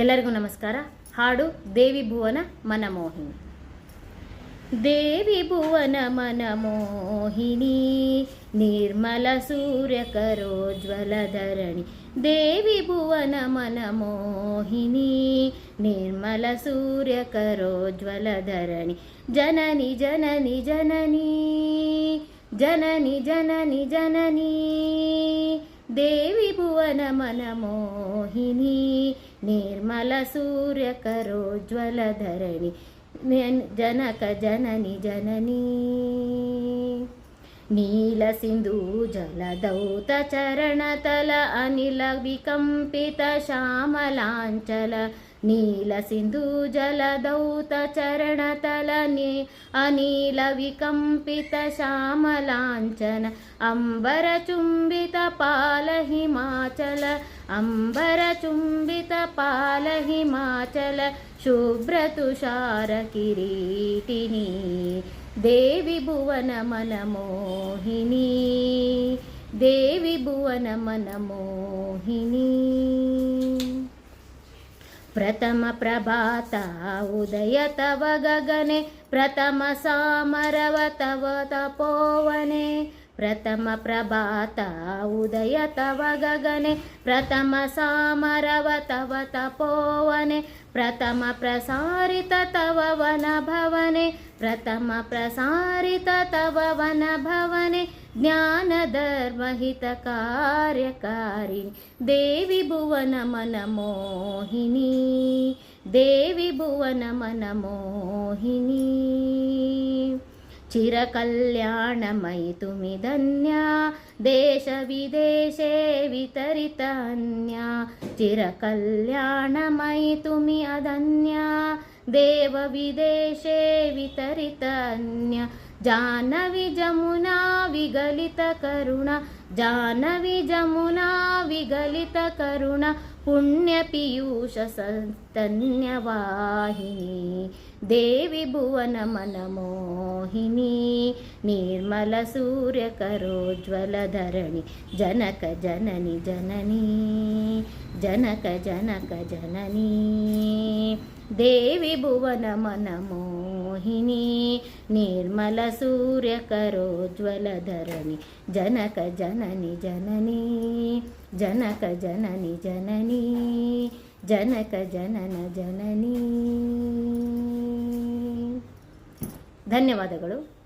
ಎಲ್ಲರಿಗೂ ನಮಸ್ಕಾರ ಹಾಡು ದೇವಿ ಭುವನ ಮನಮೋಹಿನಿ ದೇವಿ ಭುವನ ಮನಮೋಹಿನಿ ನಿರ್ಮಲ ಸೂರ್ಯ ಕರೋಜ್ವಲ ಧರಣಿ ದೇವಿ ಭುವನ ಮನಮೋಹಿನಿ ನಿರ್ಮಲ ಸೂರ್ಯ ಕರೋಜ್ವಲ ಧರಣಿ ಜನನಿ ಜನನಿ ಜನನಿ ಜನನಿ ಜನನಿ ಜನನಿ దేవి భువన మనమోహిని నిర్మల సూర్యకరోజ్వల ధరణి జనక జనని జననీ. నీల సింధు జలదౌత చరణతల అనిల వికంపిత శ్యామలాంచల नीलसिन्धुजलदौतचरणतलनि अनीलविकम्पितशामलाञ्चन अम्बरचुम्बितपालहिमाचल अम्बरचुम्बितपालहिमाचल शुभ्रतुषारकिरीटिनी देवि भुवनमनमोहिनी देवि भुवनमनमोहिनी प्रथमप्रभात उदय तव गगने प्रथमसामरव तव तपोवने। प्रथमप्रभात उदय तव गगने प्रथमसामरव तव तपोवने। प्रथमप्रसारित तव वनभवने प्रथमप्रसारित तव वनभवने। ज्ञानधर्महितकार्यकारिणी देवि भुवनमनमोहिनी देवि भुवनमनमोहिनी चिरकल्याणमयि तुमि धन्या देशविदेशे वितरितान्या चिरकल्याणमयि तुमि अधन्या देवविदेशे वितरितन्य जानवि जमुना विगलितकरुणा जानवि जमुना विगलितकरुणा पुण्यपीयूषसन्तन्यवाहिनी देवि भुवनमनमोहिनी निर्मलसूर्यकरोज्ज्वलधरणि जनक जननि जननी जनक जनक जननी ದೇವಿ ಭುವನ ಮನ ಮೋಹಿನಿ, ನಿರ್ಮಲ ಸೂರ್ಯ ಕರೋಜ್ವಲ ಧರಣಿ, ಜನಕ ಜನನಿ ಜನನಿ, ಜನಕ ಜನನಿ ಜನನಿ, ಜನಕ ಜನನ ಜನನಿ. ಧನ್ಯವಾದಗಳು.